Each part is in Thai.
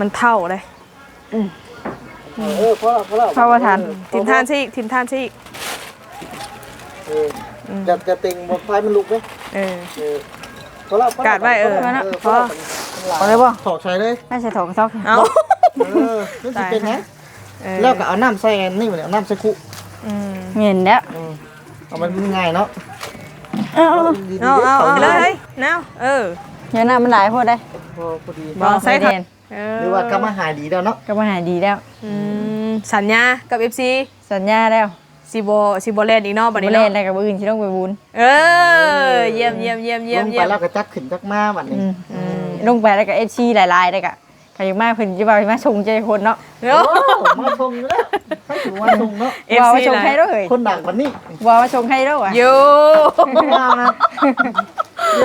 มันเท่าเลยเออเพราะเพราะเพราะว่าทันทิมท่านซีกทิมท่านซีกเออจะจะเต็งบนไฟมันลุกไหมเออ เออเพราะเรากาดไว้เออเพราะเราเอาเลยบ่ถอกใส่เลยไม่ใช่ถอกซอกเอาเออนี่จะเป็นไงเออแล้วก็เอาน้ำใส่อันนี่มาเนี่ยเอาน้ำใส่คุอืมเห็นแล้วอืมเอามันง่ายเนาะเอาเอาเอาเอาเอาเลยเนาเออ เดี๋ยวน้ำมันหลายพอได้พอพอดีบ่ใส่แดถันดเออ หรือว่ากำมาหายดีแล้วเนาะก็มาหาดีแล้ว อืมสัญญากับ FC สัญญาแล้วสิบ่สิบ่เล่นอีกเนาะบัดบ่นี้เล่นเนาะอะไรกับบ่อื่นสิต้องไปบุญเออเยี่ยมเยี่ยมเยี่ยมเยี่ยลมงไปเยี่ยมแล้วก็จักขึ้นจักมาบัดนี้อืมลงไปแล้วก็ FC หลายๆแล้วก็ใครอยากมาเพิ่นสิว่ามาชงใจคนเนาะโอ้โอ้มาชมอยู่แล้วให้ถือว่าชมเนาะว่า FC มาชงใครเด้อเอ้ยคนดังวันนี้ว่ามาชงใครเด้อวะโยมานะโย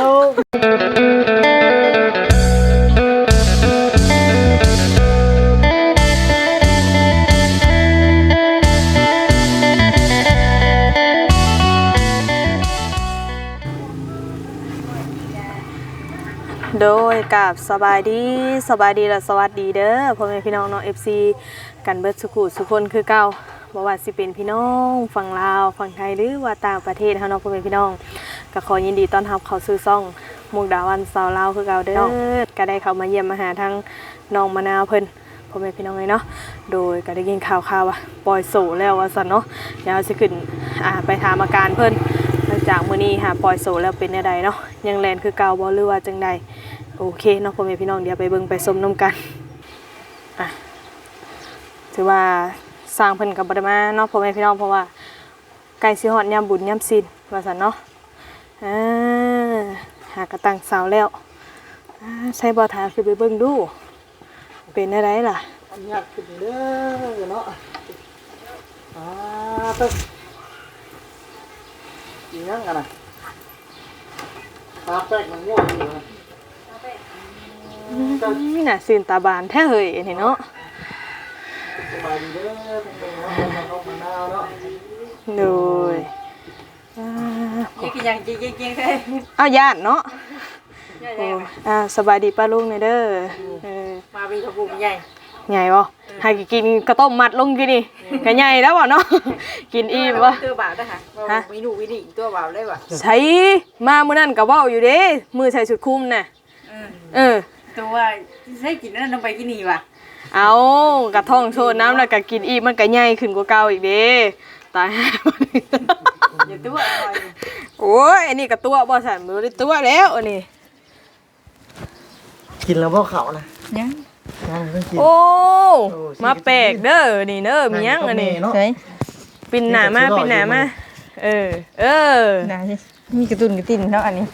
โดยกับสบายดีสบายดีและสวัสดีเด้อพ่อแม่พี่น้องเนาะ FC กันเบิดสุขุสุคนคือเก่าบ่ว่าสิเป็นพี่น้องฝั่งลาวฝั่งไทยหรือว่าต่างประเทศเฮาเนาะพ่อแม่พี่น้องก็ขอยินดีต้อนรับเข้าสู่ซ่องมุกดาวันสาวลาวคือเก่าเด้อก็ได้เข้ามาเยี่ยมมาหาทั้งน้องมะนาวเพิ่นพ่อแม่พี่น้องเลยเนาะ โดยก็ได้ยินข่าวๆว่าปล่อยโสแล้วว่าซั่นเนาะเดี๋ยวสิขึ้นอ่าไปถามอาการเพิ่นหลังจากมื้อนี้หาปล่อยโสแล้วเป็นแนวใดเนาะ ยังแลนคือเก่าบ่หรือว่าจังใดโอเคเนาะพ่อแม่พี่น้องเดี๋ยวไปเบิ่งไปชมน้ำกันอะถือว่าสร้างเพิ่นกับบไดมาเนาะพ่อแม่พี่น้องเพราะว่าใกล้สิฮอดยามบุญยามศีลว่าซั่นเนาะอ่าหากระตังเสาแล้วใช้บ่ทาคือไปเบิ่งดู เป็นอะไรล่ะอันนี้ขึ้นเด้อเนาะอ่าตึ๊บยังกันนะ ตาแป๊กมันง่วงอยู่นะนี่น่ะซื่นตาบานแท้เฮ้ยนี่เนาะสบายดีเด้อเป็นไงเนาะน้องมะนาวเนาะโดยอ่านี่คือยังจริงๆๆเด้เอาญาติเนาะโอ้อ่าสบายดีป้าลุงเนเด้อเออมาบีทบุใหญ่ ใหญ่บ่ให้กินข้าวต้มมัดลงกินนี่ก็ใหญ่แล้วบ่เนาะ กินอิ่มบ่ตัวบ่าวได้ค่ะฮะมีหนูวิธีตัวบ่าวได้บ่ใช้มามื้อนั้นก็เว้าอยู่เด้ มือใส่ชุดคลุมน่ะเออ ตัวใช้กินนั่นลงไปกินนี่ว่ะเอากระท่องโชว์น้ำแล้วก็กินอิ่มมันก็ใหญ่ขึ้นกว่าเก่าอีกเด้ตายอย่าตัวโอ้ยอันนี้ก็ตัวบ่สั่นบ่ได้ตัวแล้วอันนี้กินแล้วพ่อเขานะยัง ยังไม่กิน โอ้ โอ้มาแปลกเด้อนี่เด้อมีหยังอันนี้เนาะ ใช่ปินหน้ามาปินหน้ามาเออ เออ ได้สิมีกระตุ้นกระตินเนาะอันนี้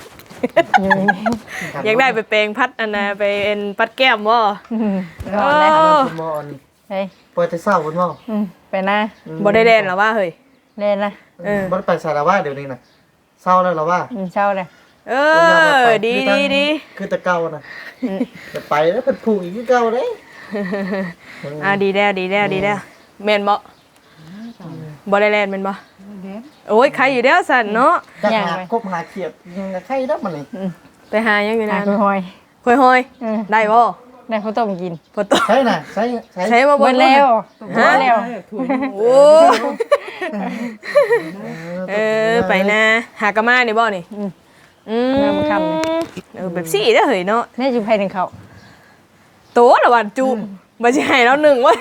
อยากได้ไปแปลงพัดอันน่ะไปเอ็นพัดแก้มบ่นอนแล้วเออคุณหมอนี่เฮ้ยเปิดแต่เช้าคุณหมออืมไปหน้าบ่ได้แล่นหรอว่าเฮ้ย เล่นนะเออ บ่ได้ไปสารว่าเดี๋ยวนี้นะเศร้าแล้วเหรอว่าอืมเช้าเลย เออ ดีดีดีคือแตะเก่านะจะไปแล้วเป็นผูกอีกคือเก่าเลยอ่าดีแล้วดีแล้วดีแล้วแม่นบ่บ่ได้แล่นแม่นบ่โอ้ยใครอยู่แล้วสั่นเนาะจะหาคบหาเขียบยังกับใครได้มันเลยไปหายังอยู่อะนานคือหอยค่อยหอยเออได้บ่ได้ข้าวต้มกินพอตใช่น่ะใช่ใช่ใช้มาเบิเบิ่ดงแล้วฮะเบิดแล้วโอ้เออไปนะหากะมานี่บ่นี่ อืมอืมเริ่มค่ำนี่เออแบบสี่เด้อเฮ้ยเนาะแม่จุไผหนึ่งเขาโตละวันจุบ่สิให้เราหนึ่งวะ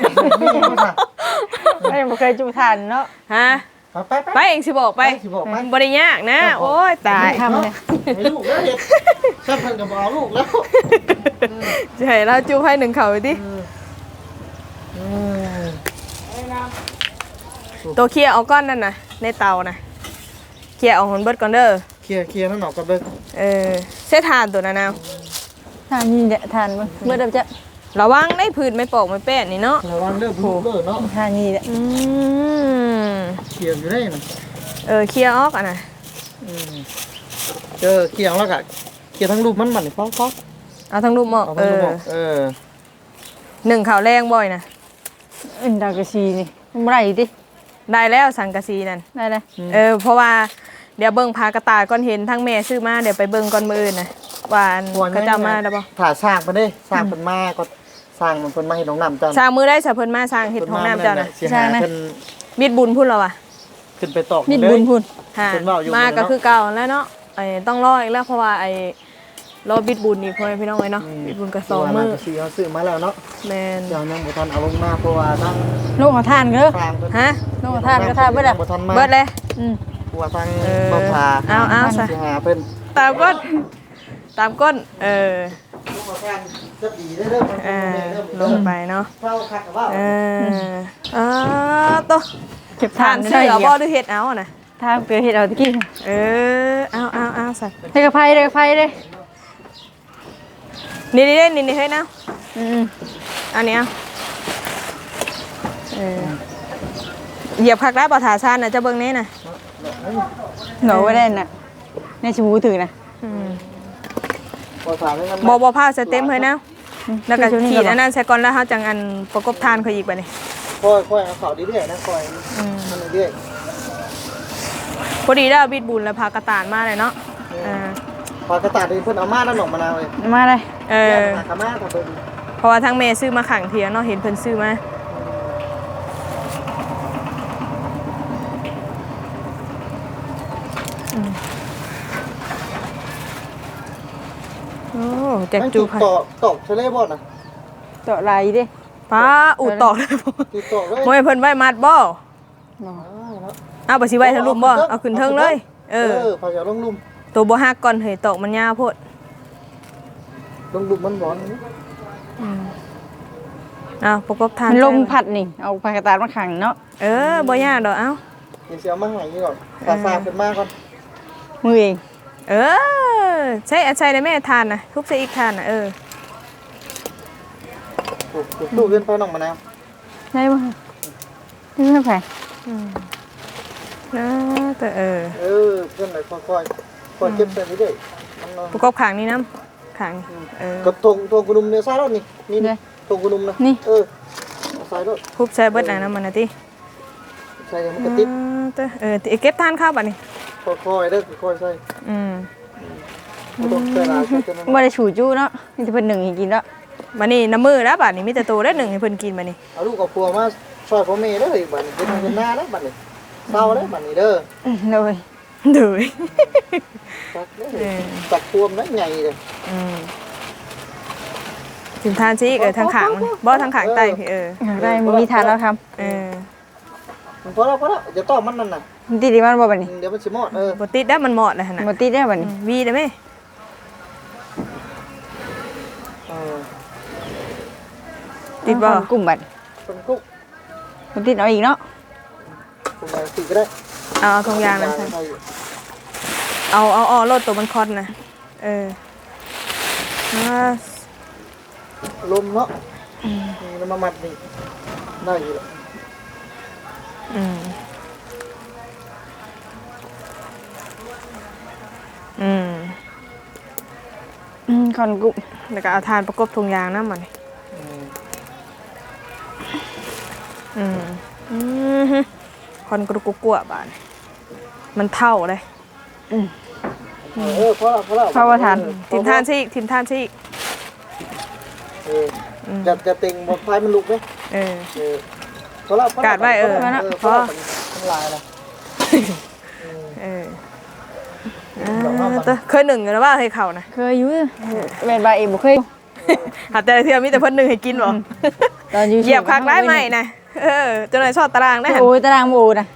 ไม่เคยจุทานเนาะฮะไปไปไปเองสิบอกไปสิบอกไป บ่ได้ยากนะ โอ้ยตายทำเลยให้ลูกแล้วเด็กชอบเพิ่นกับบอกลูกแล้วจะให้เราจุให้หนึ่งเขาดิอืมตัวเคลียร์เอาก้อนนั่นน่ะ ในเตาน่ะเคลียร์เอาหอนเบิดก่อนเด้อ เคลียร์เคลียร์นั่นออกกันเด้อเออเส้ทานตัวนั้นเอาทานนี่เนี่ยทานมั้งเมื่อเดิมจะระวังได้พื้นไม่ปอกไม่แป้นนี่เนาะระวังเด้อผูกเด้อเนาะทานนี่แหละอืมเคลียร์อยู่ได้น่ะเออเคลียร์ออกอะนะอืมเจอเคลียร์แล้วก็เคลียร์ทั้งรูปมันมันนี่พอพอเอาทั้งรูปหมอกเอาเอทั้งรูปอบอกเออหนึ่งข่าวแรงบ่อยนะอันดากระชีนี่ไม่ได้ดิได้แล้วสังกะสีนั่นได้เลย เออเพราะว่า เดี๋ยวเบิ่งพากระตายก่อนเห็นทั้งแม่ซื้อมาเดี๋ยวไปเบิ่งก่อนมืออื่นนะว่าอันเขาจะเอามาแล้วบ่ถ่าสร้างไปเด้สร้างเป็นมาก็สร้างมันเพิ่นมาเฮ็ดห้องน้ำจ้าสร้างมือได้สะเพิ่นมาสร้างเฮ็ดห้องน้ำเจ้าน่ะสิหาเพิ่นมิดบุญพุ่นแล้วว่ะขึ้นไปตอกนิดบุญพุ่นฮะเพิ่นเว้าอยู่มามื้อก็เนาะคือเก่าแล้วเนาะไอ้ต้องรออีกแล้วเพราะว่าไอ้รอบิดบุญนี่พ่อแม่พี่น้องเอ้ยเนาะบิดบุญก็สองมื้อซื้อเขาซื้อมาแล้วเนาะแม่นเดี๋ยวยังบ่ทันเอาลงมาเพราะว่าทางลูกของท่านเด้อทางเพิ่นฮะลูกของท่านก็ท่านเบิดอะบ่ทันมาเบิดเลยอืม เพราะว่าทางเออบ่พาเอาเอาซะ สิหาเพิ่นตามก้นตามก้นเออลูกมาทางจะดีได้อเด้อเออลงไปเนาะเฝ้าคักกับว่าเอออ่าโตะเก็บทาท่านนเชื่ได้อเดียบ่วหรือเฮ็ดเอาอะนะถ้าเกิดเหตุเอาตะกี้เออเอาเอาเอาสักได้กระไฟได้กระไฟได้นี่นี่นี่นี่เฮ้ยนะอืมอันนี้เอาเออเหยียบคักได้บ่ถาซานน่ะจะเบิ่งนี้น่ะ เหงาไว้ได้น่ะในชิมูถือนะอืมบ่ถามให้มันบ่บ่พาสเต็มเฮ้ยนะแล้วก็ช่ยขีๆดอันนั้นใส่ก่อนแล้วเฮาจังอันประกบทานเขาอีกบัดนี้ค่อยค่อยเอาเขาเรื่อยๆนะค่อยอืมมันเรื่อยพอดีได้วบิดบุญแล้วพากระตานมาเลยเนาะอ่าๆพอกระตาดเพิ่นเอามาแล้วหนองมะนาวเลยมาเลยเออหากะมาถ้าเพิ่นเพราะว่าทั้งเมย์ซื้อมาขังเทียงเนาะเห็นเพิ่นซื้อมาอืมโอ้ แจ็คจูตอกตอกทะเลบ่น่ะเจาะลายดิป้าอูดตอกเลยบ่ติดตอกเลยมวยเพิ่นไว้มัดบ่อ้าวเนาะเอาบ่สิไว้ทะลุมบ่เอาขึ้นเทิงเลย เออเออพอจะลงลุ่มตัวบ่ฮักก่อนเฮ้ยตอกมันยาวโพดลงลุ่มมันร้อนนี่อ้าวประกบทานมันลมใส่ไว้พัดนี่ เอาพากระตาดมาขังเนาะ เออบ่ยากดอกเอ้าเดี๋ยวสิเอามาให้นี่ก่อนซาซาขึ้นมาก่อนมือเอง เออ ใช่อันใช่ได้แม่ทานนะทุบใส่อีกทานนะเออโอ้โหตู้เกินไปหนองมะนาวได้ป่ะนี่ไม่แพงนะแต่เออ เออเพื่อนไหนค่อยๆค่อยเก็บใส่นี่เด้มันเนาะประกบขางนี้น้ำขางเออกับทงทงกุนุมเนี่ยใส่รถนี่นี่นี่ทงกุนุมนะเออเอาใส่รถทุบใส่เบิดไหนน้ำมันนะติใส่มันก็ติดอืมแต่เออติเก็บทานข้าวบัดนี้ ค่อยๆเด้อค่อยๆใส่อืมบ่ต้องใส่หลายใส่จนมันไม่ได้ฉูจู้เนาะนี่จะเป็นหนึ่งให้กินแล้วบัดนี้น้ำมือแล้วบัดนี้มีแต่ตัวได้หนึ่งให้เพิ่นกินบัดนี้เอาลูกกับพัวมาซอยพ่อแม่เด้อบัดนี้เป็นเป็นหน้าเด้อบัดนี้เศร้าเด้อบัดนี้เด้ออืมเลยเดือยตักเด้อเออตักพวมนะใหญ่เลยอืมถึงทานซิเออทางขางมันบ่ทางขางไตพี่เออได้มีทานแล้วทเออ พอแล้วพอแล้วเดี๋ยวต้อมมันนั่นน่ะำติดดีมันบ่บันนี้เดี๋ยวมันสิหมดเออบ่ติดได้มันเหมาะเลยหั่นน่ะบ่ติดได้บันนี้วีได้ไหมเออติดบ่กลุ่มบัดเป็นกุ๊กบ่ติดเอาอีกเนาะคุณมาสิก็ได้เอาเอาทงยางนะใส่ใส่เอาเอาเอารถตัวมันคอนนะเอออ่าลมเนาะนี่แล้วมามัดนี่ได้อยู่แล้วอืม คอนกลุ่มแล้วก็เอาทานประกบทงยางน้ำมันอืมอืมอืมฮึคอนกรุกกลัวบานมันเท่าเลยเออพอแล้วพอแล้วเพราะว่าทานทิมทานซิอีกทิมทานซิอีกเออจะจะเต็งบ่ไฟมันลุกไหมเออเออพอแล้วพอแล้วกาดไว้เออพอแล้วพพออแล้วทั้งหลายแล้ว เต้อเคยหนึ่งอยู่แล้วว่าเคยเข่านะเคยอยู่แม่นบาเองบ่เคยหาแต่ละเที่ยวมีแต่เพิ่นหนึ่งให้กินบ่ตอนอยู่เหยียบคักได้ไหมนะเออจนเลยชอบตารางได้หันโอ้ยตารางโอ้นะ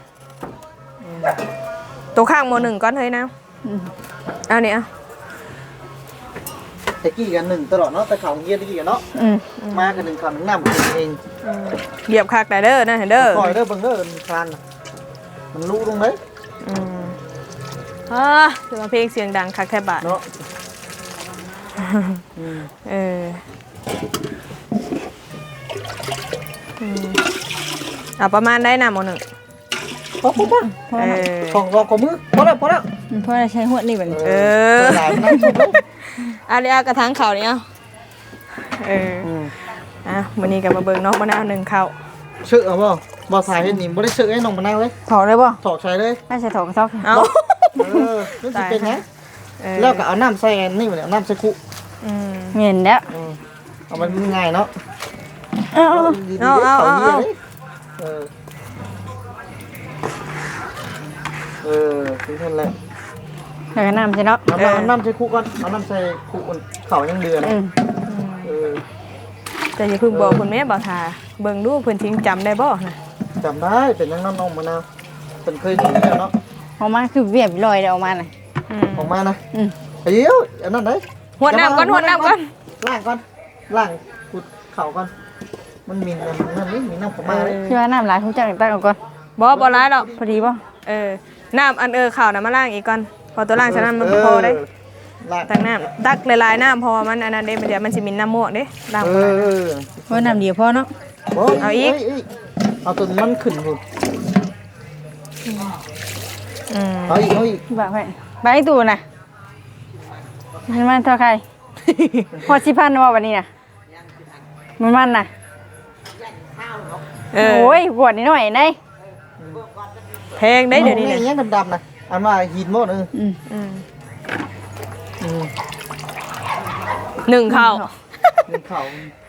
ตัวข้างโมหนึ่งก้อนเฮ้ยนะอืมเอาเนี่ยเอาตะกี้กันหนึ่งตลอดเนาะแต่เขาเงียบตะกี้กันเนาะอืมมากันหนึ่งคำหนึ่งน้ำกินเองเหยียบคักได้เด้อนะเห็นเด้อคอยเด้อเบิ่งเด้อมันคานน่ะมันรู้ตรงไหนอืม อ่าจะมาเพลงเสียงดังคักแทบบาทเนาะอืมเอออืมเอาประมาณได้นะโมหนึ่ง พอพอพอเออสองสองของมือพอแล้วพอแล้วเพราะเราใช้หัวนี่บัดนี้เออหลายมันนั่งสุกเลยอันนี้เอากระถางเข่าเนี่ยเอาเอออืมอะวันนี้ก็มาเบิ่งนอกมะนาวหนึ่งเข่าเชื่อเอาบ่บ่สายเฮ็ดนี่บ่ได้เชื่อให้น้องมานั่งเลยถอกได้บ่ถอกใส่เลยน่าจะถอกกระซอกเอา เออมันสิเป็นไงเออแล้วก็เอาน้ำใส่อันนี่มาเนี่ยเอาน้ำใส่คุอืม เห็นแล้วอืมเอามันง่ายเนาะเอาเอาดีๆเอาเอาเอาเขาเหี้ยเลยเออเออถึงท่านแหละแล้วก็น้ำใช่เนาะน้ำน้ำน้ำใส่คุกก่อนเอาน้ำใส่คุกก่อนเขายังเดือนอืมเออแต่อย่าเพิ่งบอกคุณแม่บ่าวทาเบิ่งดูเพิ่นทิ้งจำได้บ่นะจำได้เป็นยังน้ำนองมะนาวเป็นเคยดูแล้วเนาะ ออกมาคือเวียบลอยเดี๋ยวออกมาน่ะอืมออกมานะอืม ไอ้เหี้ยวอันนั้นไหนหวดน้ำก่อนหวดน้ำก่อนล่างก่อนล่างขุดเข่าก่อน มันมีน้ำนั่นนี่มีน้ำของมาเลยพี่ว่าน้ำหลายคงจังตั้งเอาก่อนบ่บ่ร้ายดอกพอดีป่ะเออน้ำอันเออข่าวน่ะมาล้างอีกก่อนพอตัวล้างฉะนั้นมันพอได้ล่างตักน้ำตักหลายๆน้ำเพอมันอันนั้นเด้มันเดี๋ยวมันสิมีน้ำม่วงเด้ล้างเอบ่ได้อว่าน้ำเดียวพอเนาะโอ้ยเอาอีกเยเอาตัวมันขึ้นหุ่น อืมเอาอีกเอาอีกบ้าไปบ้าไอ้ตู่น่ะมันมันเท่าใคร พอสิพันว่าวันนี้น่ะมันมันน่ะเออโอ้ยปวดนิดหน่อยได้แพงได้เดี๋ยวนี้นี่เนี่ยยังดำๆนะอันว่าหินหมดเอออืมอืมอืมหนึ่งข่าวนี่เข่า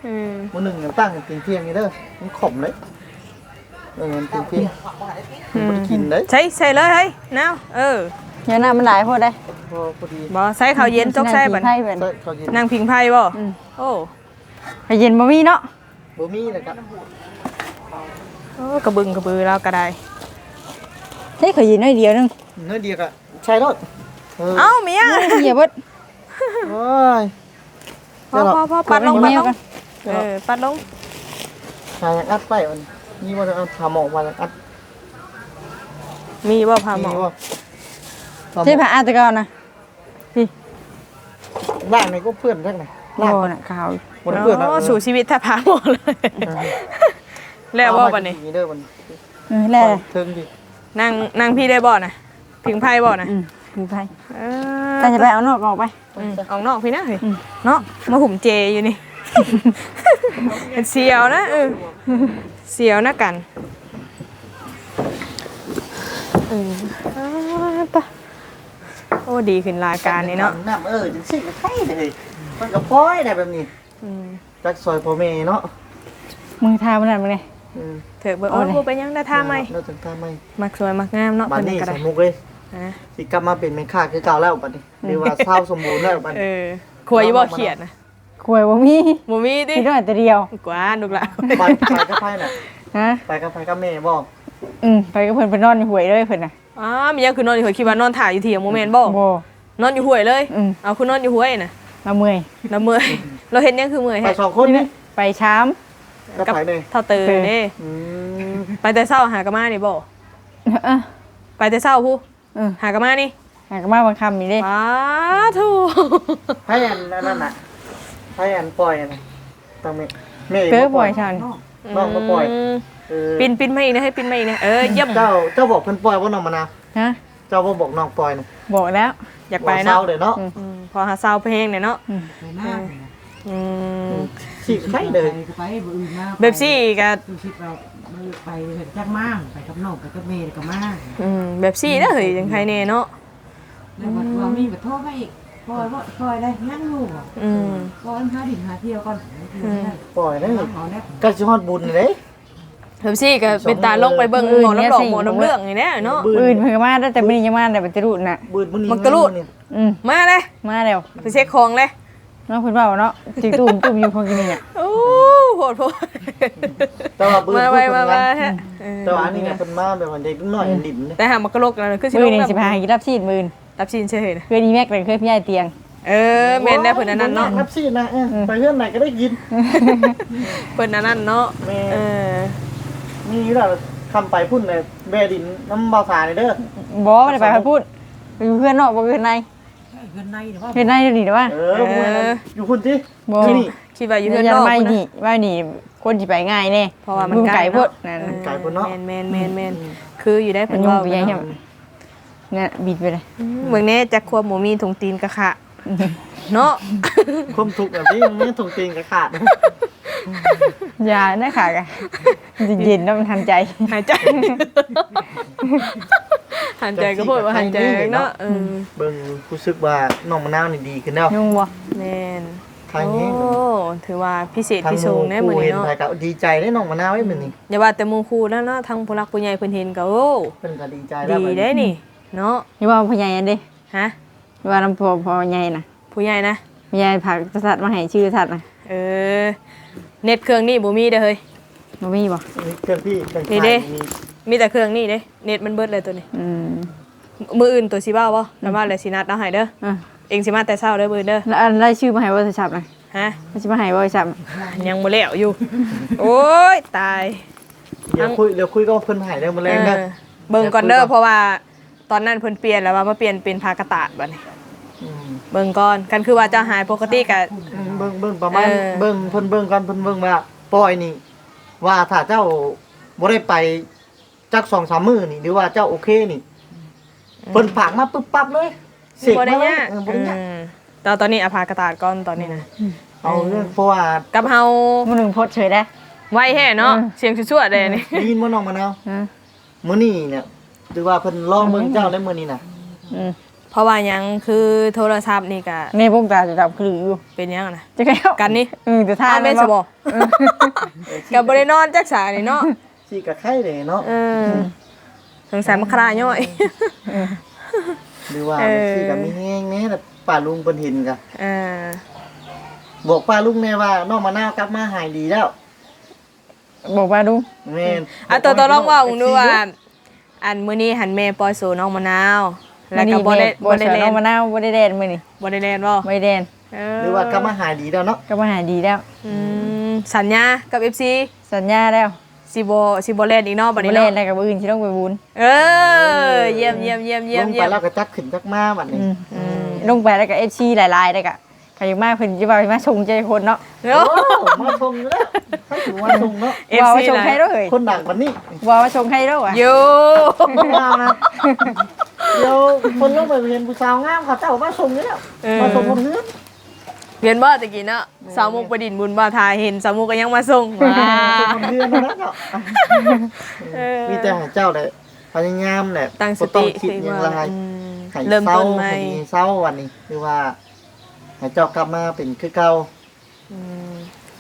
อืม มันหนึ่งตั้งเพียงเพียงนี่เด้อมันขมเลย เออมันเพียงเพียงมันบ่ได้กินเลยใส่ใส่เลยเฮ้ยน้าวเออเดี๋ยวน้ำมันหลายพอได้พอพอดีบ่ใส่ข้าวเย็นจกใส่บัดไพ่เป็นใส่เขากินนั่งพิงไพ่บ่อืม โอ้ไข่เย็นบ่มีเนาะบ่มีเลยครับโอ้กระบึงกระบือเราก็ได้เฮ้ยไข่เย็นน้อยเดียวนึงเนื้อเดียวกะใช่รถเออเอ้าเมียเดียวเบิดโอ้ยพอพอพอปัดลงปัดลงกันเออปัดลงชายยังอัดไปมัน นี่ว่าจะเอาทำหมอกมายังอัดมีบ่พาหมอนี่ว่าใช่ผ่าอาตะกอนนะล่างในก็เพื่อนทั้งไหนโอ้ล่างน่ะขาวบนเพื่อนนะโอ้สู่ชีวิตถ้าพาหมอเลย แล้วบ่บัดนี้ เด้อมันเออแล้วเทิงดินั่งนั่งพี่ได้บ่นะพิงไพ่บ่นะอืมมีไพ่เอแต่อจะไปเอานอกออกไป อืมออกนอกพี่นะเฮ้ยอืม เนาะมาหุ่มเจอยู่นี่ เป็นเสียวนะเออเสียวนะกันเอออ่าปะโอ้ดีขึ้นรายการนี้เนาะน้ำเออจังสิก็ใช่เลยมันก็พ้อยได้แบบนี้อืมจักซอยพ่อแม่เนาะมือทามันนั่นมึงไงอืมเถอะเบอร์เอาโอ้เลยโหไปยังได้ท่าไหมเราถึงท่าไหมมักสวยมักงามเนาะบัดเพิ่นนี้ก็ใส่ได้มุกเลยอะสิกลับมาเป็นแม่ค้าคือเก่าแล้วบัดนี้หรือว่าเศร้าสมบูรณ์แล้วบัดเอนี้อครัวอยู่บ่เขียดนะ ขวยบ่มีบ่มีดิคิดว่าแต่เดียวกว่าลูกหละไปไปกับไผน่ะฮะไปกับไผกับแม่บ่อืมไปก็เพิ่นไปนอนอยู่หวยเลยเพิ่นน่ะอ๋อมียังคือนอนอยู่หวยคิดว่านอนถ่ายอยู่ที่โมเมนต์บ่บ่นอนอยู่หวยเลยอืมเอาคุณนอนอยู่หวยน่ะเราเมื่อยแล้วเมื่อยเราเห็นยังคือเมื่อยไปแท้สองคนนี่ไปช้าม กับไผเลยเท่าเตอเตอเด้อืมไปแต่เช้าหากะมานี่บ่เออไปแต่เช้าผู้เออหากะมานี่หากมาบางคำนี่เด้ป้าทูไผอันนั่นน่ะ ไผอันปล่อยน่ะต้องแม่แม่เก้อปล่อยฉันน้องก็ปล่อยมเออปินปินมาอีกนะให้ปินมาอีกนะเออเยี่ยมเจ้าเจ้าบอกเพิ่นปล่อยบ่น้องมะนาวฮะเจ้าบ่บอกน้องปล่อยน่ะบอกแล้ว อยากไปเศร้าเนาะเด้อเนาะอืมอืมพอหาเศร้าเพลงเนี่ยเนาะอืมอืมสิใช่เลยไปบ่อื่นมาแบบซี่ก็ดูชิดเราไปเห็นจักมากไปกับน้องไปกับเมย์กับมาอืมแบบซี่เด้อเฮ้ยจังใครแน่เนาะแล้วว่าว่ามีแบบโทษมาอีก ปล่อยว่าปล่อยได้นั่งอยู่บ่อืมปล่อยหาดินหาเที่ยวก่อนปล่อยได้เอาแน่ก็สิฮอดบุญเลยแบบซี่ก็เป็นตาลงไปเบิ่งหมอน้ำดอกหมอน้ำเรื่องนี่แน่เนาะอื่นเพิ่นก็มาได้แต่มื้อนี้ยังมาแต่บัตรุน่ะบุญมื้อนี้มักตะลุดอืมมาเลยมาแล้วไปเช็คของเลยเนาะเพิ่นเว้าเนาะจิตุ่มตุ่มอยู่พอกินนี่น่ะโอ้โหดโหดแต่ว่าบุญมาพูไปดมามามาฮะเออแต่ว่าอันนี้เนี่ยเพิ่นมาแบบว่าเด็กน้อยดิ่มเนี่ยแต่หามักกะโลกแล้วคือสิมื้อลงนี้แบบสิพากินรับซีดมื้อ รับชินเฉยๆนะเพื่อนอีแม็กเลยเพื่อนพี่ยายเตียง เออแม่นได้เพิ่นอันนั้นเนาะครับสินะเออไปเพื่อนไหนก็ได้กิน เพิ่นอันนั้นเนาะแม่ เออมีอยู่แล้วคำไปพุ่นเลยแบดินน้ำบ่าวสาเลยเด้อ บอกว่าไม่ได้ไปพูดไปอยู่เพื่อนนอกบอกเพื่อนในเงินในหรือว่าเพื่อนในเดี๋ยวนี้เดี๋ยวว่าเออมวยนั้นอยู่พุ่นสิบอกที่นี่คิดว่าอยู่เพื่เพื่ออนนนอกไม่พุ่นหนีนะว่าหนีคนที่ไปง่ายแน่เพราะว่ามันงไกลไก่พูดเนาะนั่นไก่พุ่นเนาะ แม่นแม่นแม่นแม่นคืออยู่ได้มัเพิ่นนยุ่งเว้าไปกัยังนไงเนาะ เนี่ยบิดไปเลยอืมเบิ่งแน่จักควบหมูมีถุงตีนกะขะเนาะความทุกข์แบบนี้ยังไม่ถูกตีนกระขาดอย่านะค่ะกันเย็นๆแล้วมันทันใจหายใจหันใจก็พูดว่าหันใจเนาะเออเบิ่งรู้สึกว่าน้องมะนาวนี่ดีขึ้นแล้วยุ่งบ่แม่นทางนี้โอ้ถือว่าพิเศษทางพิสูงแน่มื้อเห็นี้นเนาะไปก็ดีใจได้น้องมะนาวไว้มื้อนี้อย่าว่าแต่หมู่ครูแล้วเนาะทั้งผู้รักผู้ใหญ่เพิ่นเห็นก็โอ้เพิ่นก็ดีใจแล้วดีบัดได้นี้นี่ เนาะนี่ว่าพ่อใหญ่อันเด้ฮะนี่ว่าน้ำพอพอใหญ่น่ะผู้ใหญ่นะพ่อใหญ่ผักสัตว์มาให้ชื่อสัตว์น่ะเออเน็ตเครื่องนี่บ่มีเด้อเฮ้ยบ่มีบ่นี่เครื่องพี่เครื่องนี่เด้ขายมีมีแต่เครื่องนี่เด้เน็ตมันเบิดเลยตัวนี้อืมมืออื่นตัวสิเบ้าบ่แล้วว่าแล้วสินัดเอาให้เด้ออะเองสิมาแต่เช้าเด้อมื้อเด้อแล้วอันได้ชื่อมาให้ว่าจะชับน่ะฮะมันสิมาให้ว่าจะชับยังบ่แล้วอยู่ โอ้ยตายเดี๋ยวคุยเดี๋ยวคุยก็เพิ่นใหายได้มาแรงนะเออเบิ่งก่อนเด้อเพราะว่า ตอนนั้นเพิ่นเปลี่ยนแล้วว่ามาเปลี่ยนเป็นผ้ากระตาดบัดนี้มเบิ่งก่อนกันคือว่าเจะหายปกติก็ เบิ่งเบิ่งประมาณเออ เบิ่งเพิ่นเบิ่งกันเพิ่นเบิ่งว่าปล่อยนี่ ว่าถ้าเจ้าบ่ได้ไปจัก2-3มื้อนี่หรือว่าเจ้าโอเคนี่เพิ่นฝากมาปึ๊บปั๊บเลยเสกบ่ได้มาเลยยากเออบ่ได้ยากอืมแต่ตอนนี้เอาผ้ากระตาดก่อนตอนนี้นะเอาเรื่องเพราะว่ากับเฮามื้อหนึงโพดเฉยได้ ไวแฮ่เนาะเออเสียงชั่วๆเลยนี่ได้ยินว่าน้องมะนาวอืม มื้อนี้เนี่ย หรือว่าเพิ่นลองเบิ่งเจ้าได้มื้อนี้น่ะอืมเพราะว่าหยังคือโทรศัพท์นี่ก็ในพวกตาจะจับคืออยู่เป็นหยังนะจะแล้วกันนี่อืมจะท่าทานแม่แม่นสบกับบ่ได้นอนจักษานี่เนาะสิก็ไข่เลยเนาะเออสงสัยมันคลาย่อย หรือว่าเออ สิก็มีแฮงแน่แต่ป้าลุงเพิ่นเห็นก็เออบอกป้าลุงแน่ว่าน้องมะนาวกลับมาหายดีแล้วบอกว่าดูแม่นอะตัวตัวลองว่าผมดูว่า อันมื้อนี้หันแม่ปล่อยสู่น้องมะนาว แล้วก็บ่ได้บ่บ่ได้ได้เล่เล่นนมะนาวบ่ได้เล่นมื้อนี้บ่ได้เล่นบ่บ่ได้เล่นเอหรือว่ากลับมาหายดีแล้วเนาะก็มาหาดีแล้วอืมสัญญากับ FC สัญญาแล้วสิบ่สิบ่เล่นอีกเนาะบัดบ่นี้เล่นเนาะแล้วกับอื่นที่ต้องไปบุญเออเยี่ยมเยี่ยมเยี่ยมเยี่ยลมงเยี่ไปยมแล้วก็จักขึ้นจักมาบัดนี้อืมลงไปแล้วก็ FC หลายๆแล้ว ก็ใครมากเพิ่นสิว่ามาชงใจคนเนาะเนาะโอ้มาชมอยู่แล้วให้ถือว่าชมเนาะว่า FC ว่าชงให้เด้อเฮ้ยคนดังบัดนี้ว่าว่าชงให้เด้อว่ะโยว่านะเดี๋ยวคนลงไปเรียนผู้สาวงามเขาเจ้ามาชมอยู่แล้วเออมาชมคนเฮือนเรียนบ่ตะกี้เนาะสาวมุกประดินบุญบ่ทายเห็นสาวมุกก็ยังมาส่งว้าชมคนเฮือนเท่านั้นเนาะเออมีแต่ให้เจ้าแหละพยายามแหละตั้งสบ่ต้อติงคิดหยังไรอืมให้เริ่มเศร้าต้นใหม่ให้เศร้าวันนี้คือว่า ให้เจ้ากลับมาเป็นคือเก่า อืม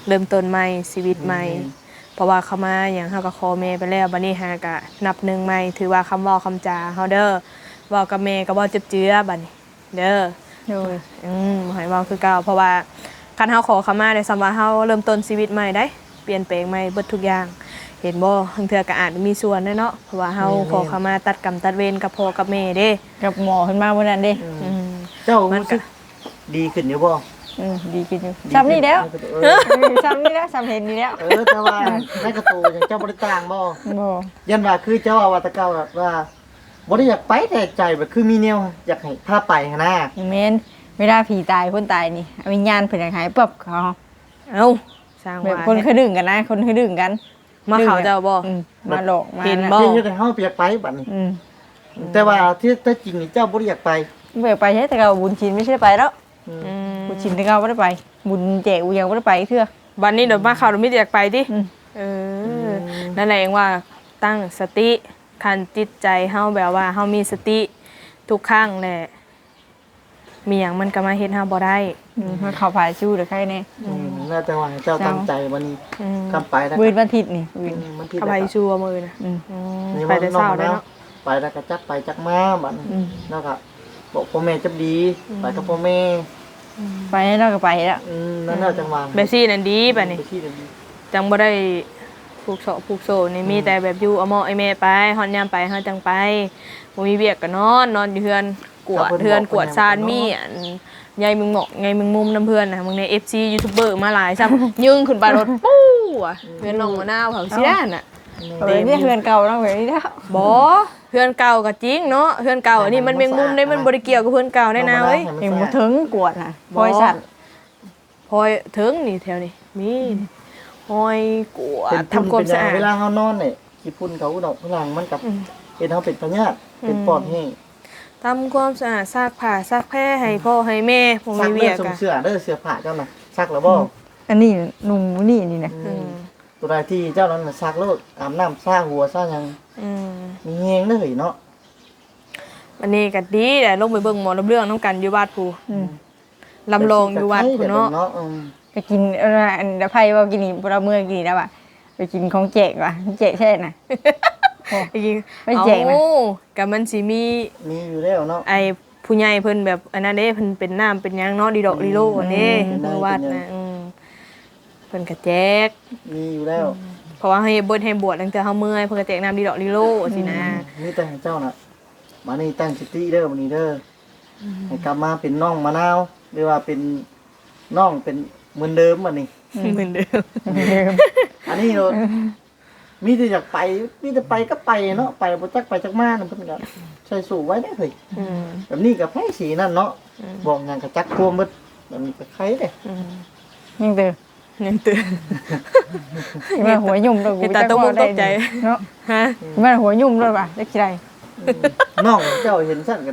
เริ่มต้นใหม่ชีวิตใหม่ อืม เพราะว่าเขามาอย่างเฮากับคอแม่ไปแล้วบัดนี้ฮากะนับหนึ่งใหม่ถือว่าคำเว้าคำจาเฮาเด้อเว้ากับแม่ก็บ่เจื้อๆบัดนี้เด้อโอ้ยอืมบ่ให้เว้าคือเก่าเพราะว่าคันเฮาขอเขามาได้สำว่าเฮาเริ่มต้นชีวิตใหม่ได้ เปลี่ยนแปลงใหม่เบิดทุกอย่าง เห็นบ่บางเทื่อก็อาจมีส่วนด้วยเนาะเพราะว่าเฮาขอเขามาตัดกรรมตัดเวรกับพ่อกับแม่เด้กับหมอเพิ่นมามื้อนั้นเด้อืม เจ้ามัมันก็ ดีขึ้นอยู่บ่อืมดีขึ้นอยู่ซ้ำนี่แล้วเออซ้ำนี่แล้วซ้ำเห็นนี่แล้วเออแต่ว่าในกระตูอย่างเจ้าบ่ได้ต่างบ่บ่ยันว่าคือเจ้าอาวาตะเก่าแบบว่าบ่ได้อยากไปแต่ใจแบบคือมีแนวอยากให้พาไปหั้นนะแม่นเวลาผีตายคนตายนี่วิญญาณเพิ่นอยากหายปั๊บเขาเอ้าสร้างแบบว่าคนเนี่ยเคยดึงกันนะ คนเคยดึงกันมาเขาเจ้าบ่อืมมาหลอกมาเห็นนะบ่เพียงแต่เฮาอยากไปบัดนี้อืมแต่ว่าที่แท้จริงนี่เจ้าบ่ได้อยากไปเบิกไปใช่แต่เราบุญชินไม่ใช่ไปแล้ว อืมอืมบุญชินที่เราไม่ได้ไปบุญแจกอุยังไม่ได้ไปเทื่อบัดนี้เดี๋ยวมาเขาเราไม่ได้อยากไปติอืมเอออนั่นแหละเองว่าตั้งสติคันจิตใจเฮาแบบว่าเฮามีสติทุกครั้งแหละมีหยังมันก็มาเฮ็ดเฮาบ่ได้อืมมันเข้าผ่าชู้หรือใครเนี่ยอืมน่าจะว่าให้เจ้าตั้งใจวันนี้อืมกำไปแล้วบืนวันอาทิตย์นี่บืนมันที่เข้าไปชัวมือนะอืมอืมนี่ไปว่าแต่น้อเช้างได้แล้วเนาะไปแล้วก็จักไปจักมาบัดนี้อืมแล้วก็ บอกพ่อแม่จับดีไปกับพ่อแม่ไปให้เราก็ไปแล้วอืมนั่นน่าจังหวะแบบซี่นั่นดีบัดนี้ไปที่เดิมจังบ่ได้ผูกโซผูกโซนี่มีแต่แบบอยู่เอาหมอไอแม่ไปฮอนยามไปเฮาจังไปบ่มีเวียกก็นอน นอนอยู่เฮือนกวดเฮือนกวดซานมีอันยายมึงหมอกยายมึงมุมน้ำเพื่อนนะมึงใน FC ยูทูบเบอร์มาหลายซ้ำยึงขึ้นไปรถปู้อะเฮือนน้องมะนาวเผาสิด้านน่ะเออเนี่ยเพื่อนเก่าต้องแบบนี้แล้วบ่ เฮือนเก่าก็จริงเนาะเฮือนเก่าอันนี้มันเป็นมุมได้มันบ่ได้เกี่ยวกับเฮือนเก่าได้นะเว้ยเองมาถึงกวดน่ะพอยสั่นพอยถึงนี่แถวนี้มีหอยกวเป็นดทำทำความสะอาดเวลาเฮานอนเนี่ยขี้พุ่นเขาดอกพลังมันกับอืมเฮ็ดเฮาเป็นพญาติเป็นปอดแห้งทำความสะอาดซักผ้าซักแพร่ให้พ่อให้แม่ผมซัมีกเวีเด้ยอกสมอะเสื้อเด้อเสื้อผ้าเจ้าน่ะซักแล้วบ่อันนี้หนุ่มนี่นี่นะอืมตัวใดที่เจ้านั้นน่ะซักโลดอาบน้ำซ่าหัวซ่าหยังอื มมีแฮงเด้อเฮ้ยเนาะวันนี้ก็ดีแต่ลงไปเบิ่งหมอลำเรื่องน้ำกันอยู่บ้านภูอืมลำลองอยู่วัดพุ่นเนาะไปกินอออันเดยวไพ่ว่ากินนี่เราเมื่อกินแล้วว่ะไปกินของแจกว่ะแจกใช่น่ะไปกินไม่แจกนะเอ้าก็มันสิมีมีอยู่แล้วเนาะไอผู้ใหญ่เพิ่นแบบอันนั้นเด้เพิ่นเป็นน้ำเป็นยังเนาะดีดอกดีโลอันนี้เมื่อวัดนนะเพิ่นก็แจกมีอยู่แล้ว เพราะว่าให้เบิดให้บวชตั้งแต่เฮาเมื่อยเพิ่นก็แจกน้ำดีดอกดีโลสินะมีแต่ให้เจ้าน่ะมานี่ตั้งสติเด้อวันนี้เด้ออให้กลับมาเป็นน้องมะนาวหรือว่าเป็นน้องเป็นเหมือนเดิมวันนี้เหมือนเดิมอันนี้เรามีแต่อยากไปมีแต่ไปก็ไปเนาะไปบ่จักไปจักมานั่นเพิ่นก็ใส่สู่ไว้ได้เฮ้ยอืมแบบนี้ก็ไผสีนั่นเนาะบอกหยังก็จักควมหมดแบบนี้ก็ใครเด้อืมยังเตือน ยังเตือนมาหัวยุ่มเลยเห็นตาตกอกตกใจเนาะฮะมาหัวยุ่มเลยว่ะได้กี่ไรน้องเจ้าเห็นซั่นก็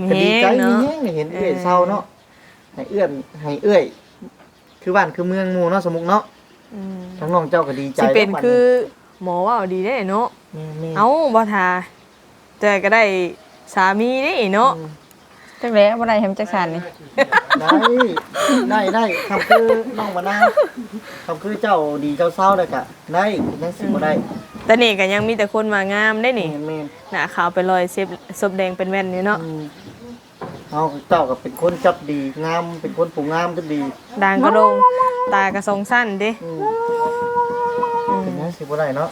มีก็ดีแฮใจงมีเนาะแฮงได้เห็นเอื้อยเศร้าเนาะให้เอื้อนให้เอื้อย คือบ้านคือเมืองหมู่เนาะสมมุติเนาะอืมทั้งน้องเจ้าก็ดีใจสิเป็นแล้วบัดคือหมอว่าเอาดีได้เนาะแม่ๆเอ้าบ่ทาแต่ก็ได้สามีได้เนาะ จักแล้วบ่ได้เห็นจักสานนี่ได้ได้ได้คำคือน้องมะนาวคำคือเจ้าดีเจ้าเศร้าได้กะได้ยังสิบ่ได้แต่นี่ก็ยังมีแต่คนมางามได้นี่แม่นหน้าขาวไปลอยเซฟศพแดงเป็นแว่นอยู่เนาะๆอืมเอาเจ้าก็เป็นคนจับดีงามเป็นคนผู้งามจับดีด่างกระโดงตากระทรงสั้นเด้อืมเป็นยังสิบ่ได้เนาะ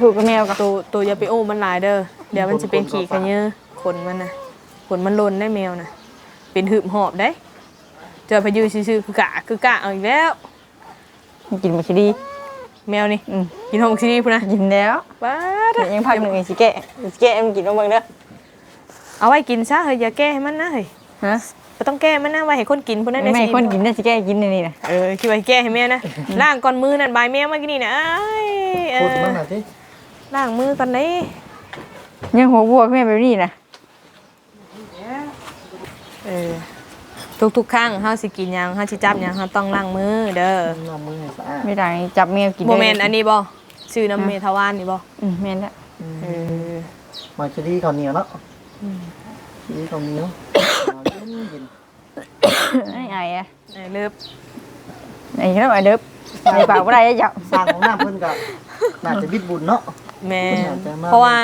ถูกกับแมวก็ตัวตัวอย่าไปโอ้มันหลายเด้อเดี๋ยวมันจะเป็นขี่ขะเยอะขนมันน่ะ ขนมันลนได้แมวน่ะเป็นหืบหอบได้ เจอพายุซื่อๆคือกะคือกะเอาอีกแล้ว กินบ่สิดี แมวนี่อืม กินหงซีดีพุ่นนะกินแล้วบ้าดเดี๋ยวยังพักหนึ่งสิแกะสิแกะให้มันกินเอาเบิ่งเด้อเอาไว้กินซะเฮ้ยอย่าแก้ให้มันนะเฮ้ยฮะบ่ต้องแก้มันนะไว้ให้คนกินพุ่นนั้นได้ไม่สิให้คนกินได้สิแกะกินในนี่น่ะเออคิดว่าแก้ให้แม่นะล้างก่อนมือนั่นบายแม่เมื่อกี้นี่นะเอ้ยเอพูดอมันน่ะสิล้างมือก่อนเด้ยังหัวบัวกับแม่แบบนี้น่ะ เออทุกๆครั้งเฮาสิกินหยังเฮาสิจับหยังเฮาต้องล้างมือเด้อน้ำมือให้สะอาดไม่ได้จับแมวกินโมเมนต์อันนี้บ่ชื่อน้ำเมทาวานนี่บ่อืมแม่นละเออมาจะดีข้าวเหนียวเนาะจะดีข้าวเหนียวเย็นไอ้ไอ้อะไอ้เลิฟไอ้เด้อไอ้เด้อไอ้ปากบ่ได้จ้ะๆสร้างของน้ำเพิ่นก็น่าจะบิดบุญเนาะแม่ขอบใจมากเพราะว่า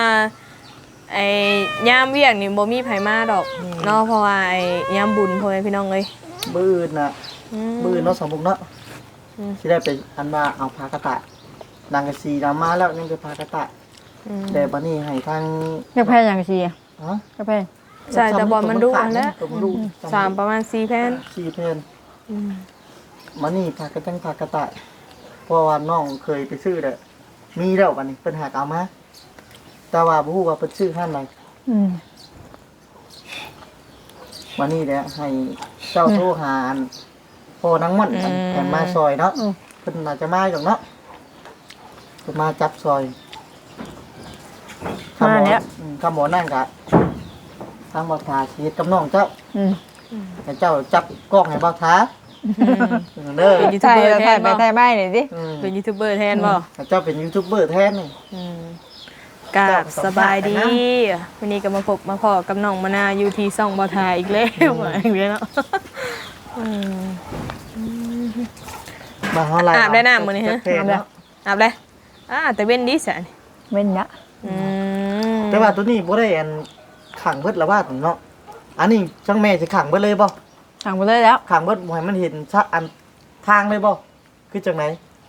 ไอ้ยามเวียกนี่บ่มีไผมาดอกเนาะเพราะว่าไอ้ยามบุญพ่อแม่พี่น้องเอ้ยบื้อน่ะอืมบื้อเนาะสมมุติเนาะอืมสิได้ไปอันว่าเอาพากระตะนางกะสีดามาแล้วยังไปพากระตะอืมแต่บัดนี้ให้ทางกาแฟอย่างสิอะฮะกาแฟใช่แต่บอลมันดุอันแล้วตัวมันดุสามประมาณ4แผ่นสี่เพนมานี่พากระจังพากระตะเพราะว่าน้องเคยไปซื้อเด้อมีแล้วบัดนี้เพิ่นหากเอามา แต่ว่าบ่ฮู้ว่าเพิ่นซื้อห้านใดอืมมานี่แหละให้เจ้าโทรหาอันพ่อนังม่อนอันแอนมาซอยเนาะเพิ่นน่าจะมาอยู่เนาะเพิ่นมาจับซอยมาแล้วอืมคำหมอนั่นกะทางบ่าวทาชีวิตกับน้องเจ้าอืมให้เจ้าจับกล้องให้บ่าวทาเด้อเป็นยูทูบถ่ายเบอร์เราแทถ่ายนไปบ่ถ่ายไม่หน่อยสิอืมเป็นยูทูบเบอร์แทนบ่ให้เจ้าเป็นยูทูบเบอร์แทนนี่อืม กราบสบายดีวันนี้ก็มาพบมาพอกับน้องมะนาวอยู่ที่ซ่องบ่ทาอีกแล้วอีกแล้วเนาะอืมมาเฮาไล่อาบได้น้ำมื้อนี้ฮะจักเพลงเนาะอาบเลยอ่าแต่เว้นดีสะนี่เว้นละอืมแต่ว่าตัวนี้บ่ได้อันขังเบิดละว่าเนาะอันนี้ช่างแม่สิขังเบิดเลยบ่สั่งไปเลยแล้วขังเบิดบ่ให้มันเห็นชัดอันทางเลยบ่คือจังไหน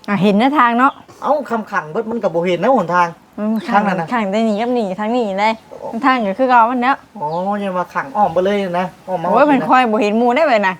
อะเห็นหน้าทางเนาะเอ้าคำขังเบิดมันก็บ่เห็นนะหนทางมัน ทางนั้นน่ะข้างได้หนีกับหนีทางหนีเลยทางก็คือเก่ามันเนาะอ๋อยังมาขังอ้อมไปเลยนะอ้อมมาโอ้ยมันคอยบ่เห็นหมู่ได้เลยนะ